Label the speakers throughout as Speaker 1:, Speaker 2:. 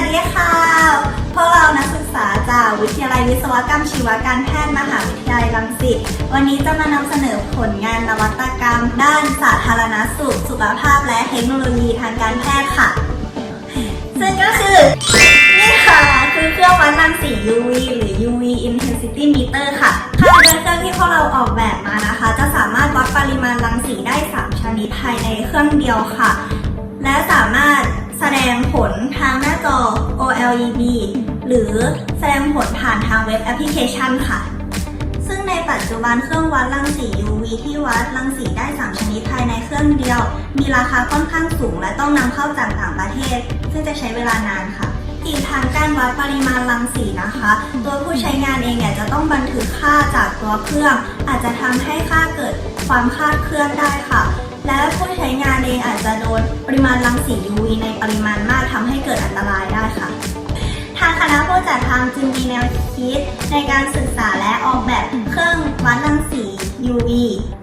Speaker 1: สดีค่ะ พวกเรานักศึกษาจากวิทยาลัยวิศวกรรมชีวการแพทย์มหาวิทยาลัยรังสิต วันนี้จะมานำเสนอผลงานนวัตกรรม ด้านสาธารณสุข สุขภาพและเทคโนโลยีทางการแพทย์ค่ะ ซึ่งก็คือ นี่ค่ะ คือเครื่องวัดรังสี UV หรือ UV intensity meter ค่ะค่ะโดยเครื่องที่พวกเราออกแบบมานะคะ จะสามารถวัดปริมาณรังสีได้ 3 ชนิดภายในเครื่องเดียวค่ะ และสามารถ แสดงผลทางหน้าจอ OLED หรือแสดงผลผ่านทางเว็บแอปพลิเคชันค่ะ ซึ่งในปัจจุบันเครื่องวัดรังสี UV ที่วัดรังสีได้ 3 ชนิดภายในเครื่องเดียว มีราคาค่อนข้างสูง และต้องนำเข้าจากต่างประเทศ ซึ่งจะใช้เวลานานค่ะอีกทางการวัดปริมาณรังสีนะคะ ตัวผู้ใช้งานเองเนี่ยจะต้องบันทึกค่าจากตัวเครื่อง อาจจะทำให้ค่าเกิดความคลาดเคลื่อนได้ค่ะ และผู้ใช้งานเองอาจจะโดนปริมาณรังสี UV ในปริมาณมากทำให้เกิดอันตรายได้ค่ะ ทางคณะผู้จัดทำจึงมีแนวคิดในการศึกษาและออกแบบเครื่องวัดรังสี UV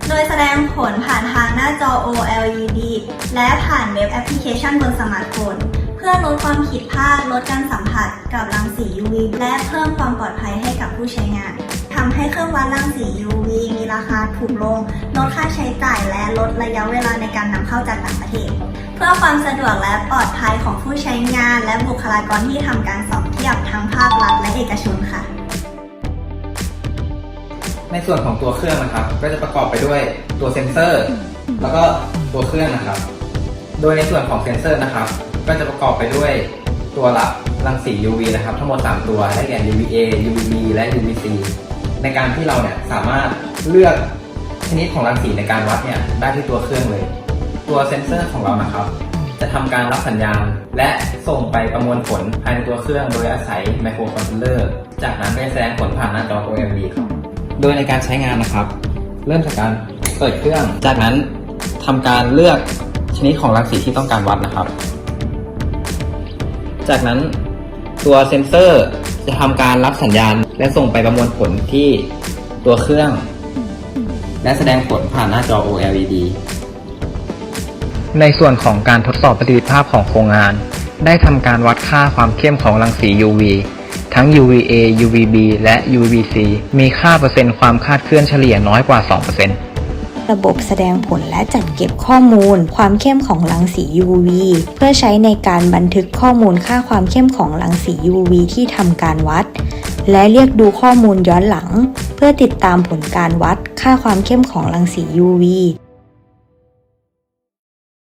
Speaker 1: โดยแสดงผลผ่านทางหน้าจอ OLED และผ่านเว็บแอปพลิเคชันบนสมาร์ทโฟน พื่อลดความผิดพลาด ลดการสัมผัสกับรังสี UV และเพิ่มความปลอดภัยให้กับผู้ใช้งานทำให้เครื่องวัดรังสี UV มีราคาถูกลง ลดค่าใช้จ่ายและลดระยะเวลาในการนำเข้าจากต่างประเทศ เพื่อความสะดวกและปลอดภัยของผู้ใช้งาน และบุคลากรที่ทำการสอบเทียบทั้งภาครัฐและเอกชนค่ะ
Speaker 2: ในส่วนของตัวเครื่องนะครับ ก็จะประกอบไปด้วยตัวเซ็นเซอร์ แล้วก็ตัวเครื่องนะครับ โดยในส่วนของเซ็นเซอร์นะครับ ก็จะประกอบไปด้วยตัวรับรังสี UV นะครับ ทั้งหมด 3 ตัวได้แก่ UVA UVB และ UVC ในการที่เราเนี่ยสามารถเลือกชนิดของรังสีในการวัดเนี่ยได้ที่ตัวเครื่องเลย ตัวเซ็นเซอร์ของเรานะครับ จะทำการรับสัญญาณ และส่งไปประมวลผลภายในตัวเครื่องโดยอาศัยไมโครคอนโทรลเลอร์จากนั้นไปแสดงผลผ่านหน้าจอ OLED ครับโดยในการใช้งานนะครับ เริ่มจากการเปิดเครื่อง จากนั้นทำการเลือกชนิดของรังสีที่ต้องการวัดนะครับ จากนั้นตัวเซ็นเซอร์จะทำการรับสัญญาณ และส่งไปประมวลผลที่ตัวเครื่อง และแสดงผลผ่านหน้าจอ OLED ในส่วนของการทดสอบประสิทธิภาพของโครงงาน ได้ทำการวัดค่าความเข้มของรังสี UV ทั้ง UVA UVB และ UVC มีค่าเปอร์เซ็นต์ความคลาดเคลื่อนเฉลี่ยน้อยกว่า 2%
Speaker 3: ระบบแสดงผลและจัดเก็บข้อมูล ความเข้มของรังสี UV เพื่อใช้ในการบันทึกข้อมูลค่าความเข้มของรังสี UV ที่ทำการวัด และเรียกดูข้อมูลย้อนหลัง เพื่อติดตามผลการวัดค่าความเข้มของรังสี UV